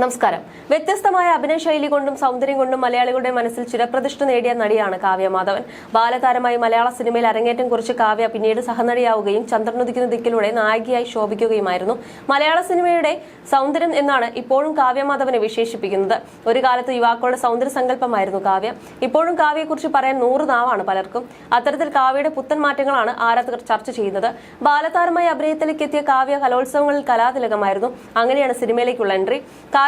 നമസ്കാരം. വ്യത്യസ്തമായ അഭിനയ ശൈലി കൊണ്ടും സൗന്ദര്യം കൊണ്ടും മലയാളികളുടെ മനസ്സിൽ ചിരപ്രതിഷ്ഠ നേടിയ നടിയാണ് കാവ്യ മാധവൻ. ബാലതാരമായി മലയാള സിനിമയിൽ അരങ്ങേറ്റം കുറിച്ച് കാവ്യ പിന്നീട് സഹനടിയാവുകയും ചന്ദ്രനുദിക്കുന്ന ദിക്കിലൂടെ നായികയായി ശോഭിക്കുകയുമായിരുന്നു. മലയാള സിനിമയുടെ സൗന്ദര്യം എന്നാണ് ഇപ്പോഴും കാവ്യ മാധവനെ വിശേഷിപ്പിക്കുന്നത്. ഒരു കാലത്ത് യുവാക്കളുടെ സൗന്ദര്യ സങ്കല്പമായിരുന്നു കാവ്യ. ഇപ്പോഴും കാവ്യയെക്കുറിച്ച് പറയാൻ നൂറ് നാവാണ് പലർക്കും. അത്തരത്തിൽ കാവ്യയുടെ പുത്തൻ മാറ്റങ്ങളാണ് ആരാധകർ ചർച്ച ചെയ്യുന്നത്. ബാലതാരമായി അഭിനയത്തിലേക്ക് എത്തിയ കാവ്യ കലോത്സവങ്ങളിൽ കലാതിലകമായിരുന്നു. അങ്ങനെയാണ് സിനിമയിലേക്കുള്ള എൻട്രി.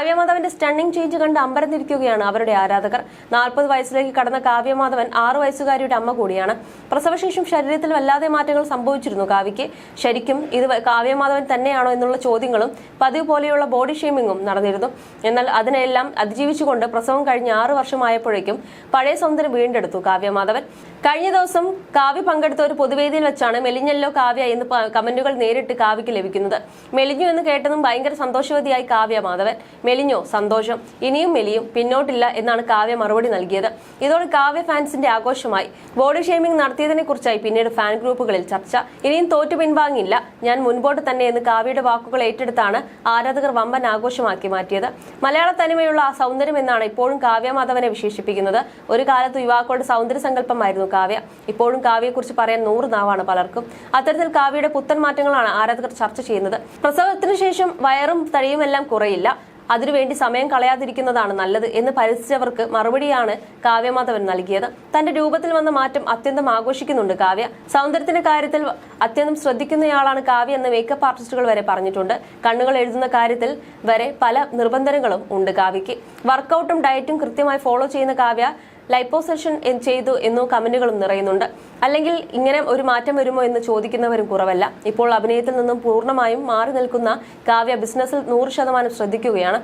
കാവ്യമാധവന്റെ സ്റ്റണ്ണിംഗ് ചേഞ്ച് കണ്ട് അമ്പരന്നിരിക്കുകയാണ് അവരുടെ ആരാധകർ. നാൽപ്പത് വയസ്സിലേക്ക് കടന്ന കാവ്യമാധവൻ ആറു വയസ്സുകാരിയുടെ അമ്മ കൂടിയാണ്. പ്രസവശേഷം ശരീരത്തിൽ വല്ലാതെ മാറ്റങ്ങൾ സംഭവിച്ചിരുന്നു കാവ്യയ്ക്ക്. ശരിക്കും ഇത് കാവ്യമാധവൻ തന്നെയാണോ എന്നുള്ള ചോദ്യങ്ങളും പതിവ് പോലെയുള്ള ബോഡി ഷേമിങ്ങും നടന്നിരുന്നു. എന്നാൽ അതിനെല്ലാം അതിജീവിച്ചുകൊണ്ട് പ്രസവം കഴിഞ്ഞ ആറു വർഷമായപ്പോഴേക്കും പഴയ സൗന്ദര്യം വീണ്ടെടുത്തു കാവ്യമാധവൻ. കഴിഞ്ഞ ദിവസം കാവ്യ പങ്കെടുത്ത ഒരു പൊതുവേദിയിൽ വെച്ചാണ് മെലിഞ്ഞല്ലോ കാവ്യ എന്ന് കമന്റുകൾ നേരിട്ട് കാവ്യക്ക് ലഭിക്കുന്നത്. മെലിഞ്ഞു എന്ന് കേട്ടതും ഭയങ്കര സന്തോഷവതിയായി കാവ്യ മാധവൻ മെലിഞ്ഞോ? സന്തോഷം. ഇനിയും മെലിയും. പിന്നോട്ടില്ല എന്നാണ് കാവ്യ മറുപടി നൽകിയത്. ഇതോടെ കാവ്യ ഫാൻസിന്റെ ആഘോഷമായി. ബോഡി ഷേമിംഗ് നടത്തിയതിനെ കുറിച്ചായി പിന്നീട് ഫാൻ ഗ്രൂപ്പുകളിൽ ചർച്ച. ഇനിയും തോറ്റു പിൻവാങ്ങില്ല ഞാൻ മുൻപോട്ട് തന്നെ എന്ന് കാവ്യയുടെ വാക്കുകൾ ഏറ്റെടുത്താണ് ആരാധകർ വമ്പൻ ആഘോഷമാക്കി മാറ്റിയത്. മലയാള തനിമയുള്ള ആ സൗന്ദര്യം എന്നാണ് ഇപ്പോഴും കാവ്യ മാധവനെ വിശേഷിപ്പിക്കുന്നത്. ഒരു കാലത്ത് യുവാക്കളുടെ സൗന്ദര്യ സങ്കല്പമായിരുന്നു കാവ്യ. ഇപ്പോഴും കാവ്യയെക്കുറിച്ച് പറയാൻ നൂറ് നാവാണ് പലർക്കും. അത്തരത്തിൽ കാവ്യയുടെ പുത്തൻ മാറ്റങ്ങളാണ് ആരാധകർ ചർച്ച ചെയ്യുന്നത്. പ്രസവത്തിനു ശേഷം വയറും തടിയുമെല്ലാം കുറയില്ല. അതിനുവേണ്ടി സമയം കളയാതിരിക്കുന്നതാണ് നല്ലത് എന്ന് പരിഹസിച്ചവർക്ക് മറുപടിയാണ് കാവ്യമാധവൻ നൽകിയത്. തന്റെ രൂപത്തിൽ വന്ന മാറ്റം അത്യന്തം ആഘോഷിക്കുന്നുണ്ട് കാവ്യ. സൗന്ദര്യത്തിന്റെ കാര്യത്തിൽ അത്യന്തം ശ്രദ്ധിക്കുന്നയാളാണ് കാവ്യ എന്ന് മേക്കപ്പ് ആർട്ടിസ്റ്റുകൾ വരെ പറഞ്ഞിട്ടുണ്ട്. കണ്ണുകൾ എഴുതുന്ന കാര്യത്തിൽ വരെ പല നിർബന്ധനങ്ങളും ഉണ്ട് കാവ്യയ്ക്ക്. വർക്കൗട്ടും ഡയറ്റും കൃത്യമായി ഫോളോ ചെയ്യുന്ന കാവ്യ ലൈപ്പോസെഷൻ ചെയ്തു എന്നോ കമന്റുകളും നിറയുന്നുണ്ട്. അല്ലെങ്കിൽ ഇങ്ങനെ ഒരു മാറ്റം വരുമോ എന്ന് ചോദിക്കുന്നവരും കുറവല്ല. ഇപ്പോൾ അഭിനയത്തിൽ നിന്നും പൂർണമായും മാറി നിൽക്കുന്ന കാവ്യ ബിസിനസ്സിൽ നൂറ് ശതമാനം ശ്രദ്ധിക്കുകയാണ്.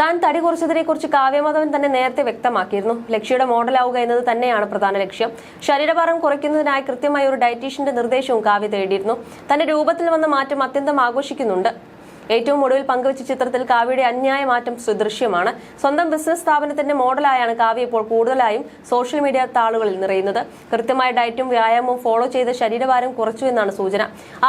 താൻ തടി കുറച്ചതിനെ കുറിച്ച് കാവ്യമാധവൻ തന്നെ നേരത്തെ വ്യക്തമാക്കിയിരുന്നു. ലക്ഷ്യയുടെ മോഡലാവുക എന്നത് തന്നെയാണ് പ്രധാന ലക്ഷ്യം. ശരീരഭാരം കുറയ്ക്കുന്നതിനായി കൃത്യമായ ഒരു ഡയറ്റീഷ്യന്റെ നിർദ്ദേശവും കാവ്യ തേടിയിരുന്നു. തന്റെ രൂപത്തിൽ വന്ന മാറ്റം അത്യന്തം ആഘോഷിക്കുന്നുണ്ട്. ഏറ്റവും ഒടുവിൽ പങ്കുവച്ച ചിത്രത്തിൽ കാവ്യയുടെ അന്യായ മാറ്റം സുദൃശ്യമാണ്. സ്വന്തം ബിസിനസ് സ്ഥാപനത്തിന്റെ മോഡലായാണ് കാവ്യ ഇപ്പോൾ കൂടുതലായും സോഷ്യൽ മീഡിയ താളുകളിൽ നിറയുന്നത്. കൃത്യമായ ഡയറ്റും വ്യായാമവും ഫോളോ ചെയ്ത് ശരീരഭാരം കുറച്ചു എന്നാണ് സൂചന.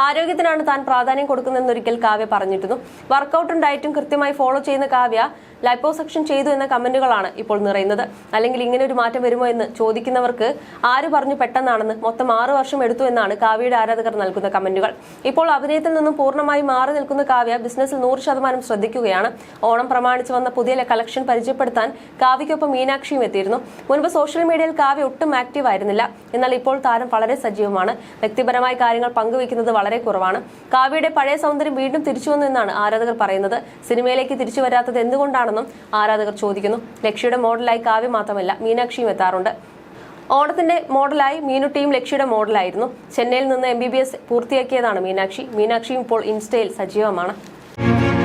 ആരോഗ്യത്തിനാണ് താൻ പ്രാധാന്യം കൊടുക്കുന്നതെന്നൊരിക്കൽ കാവ്യ പറഞ്ഞിരുന്നു. വർക്കൗട്ടും ഡയറ്റും കൃത്യമായി ഫോളോ ചെയ്യുന്ന കാവ്യ ലൈപ്പോസെക്ഷൻ ചെയ്തു എന്ന കമന്റുകളാണ് ഇപ്പോൾ നിറയുന്നത്. അല്ലെങ്കിൽ ഇങ്ങനെ ഒരു മാറ്റം വരുമോ എന്ന് ചോദിക്കുന്നവർക്ക് ആര് പറഞ്ഞു പെട്ടെന്നാണെന്ന് മൊത്തം ആറ് വർഷം എടുത്തു എന്നാണ് കാവ്യയുടെ ആരാധകർ നൽകുന്ന കമന്റുകൾ. ഇപ്പോൾ അഭിനയത്തിൽ നിന്നും പൂർണമായി മാറി നിൽക്കുന്ന കാവ്യ ബിസിനസ്സിൽ നൂറ് ശതമാനം ശ്രദ്ധിക്കുകയാണ്. ഓണം പ്രമാണിച്ച് വന്ന പുതിയ കളക്ഷൻ പരിചയപ്പെടുത്താൻ കാവ്യയ്ക്കൊപ്പം മീനാക്ഷിയും എത്തിയിരുന്നു. മുൻപ് സോഷ്യൽ മീഡിയയിൽ കാവ്യ ഒട്ടും ആക്റ്റീവ് ആയിരുന്നില്ല. എന്നാൽ ഇപ്പോൾ താരം വളരെ സജീവമാണ്. വ്യക്തിപരമായ കാര്യങ്ങൾ പങ്കുവയ്ക്കുന്നത് വളരെ കുറവാണ്. കാവ്യയുടെ പഴയ സൗന്ദര്യം വീണ്ടും തിരിച്ചു വന്നു എന്നാണ് ആരാധകർ പറയുന്നത്. സിനിമയിലേക്ക് തിരിച്ചു വരാത്തത് എന്തുകൊണ്ടാണെന്നും ആരാധകർ ചോദിക്കുന്നു. ലക്ഷ്യയുടെ മോഡലായി കാവ്യ മാത്രമല്ല മീനാക്ഷിയും എത്താറുണ്ട്. ഓണത്തിന്റെ മോഡലായി മീനുട്ടിയും ലക്ഷ്യയുടെ മോഡലായിരുന്നു. ചെന്നൈയിൽ നിന്ന് എം ബി ബി എസ് പൂർത്തിയാക്കിയതാണ് മീനാക്ഷി. മീനാക്ഷിയും ഇപ്പോൾ ഇൻസ്റ്റയിൽ സജീവമാണ്. Thank you.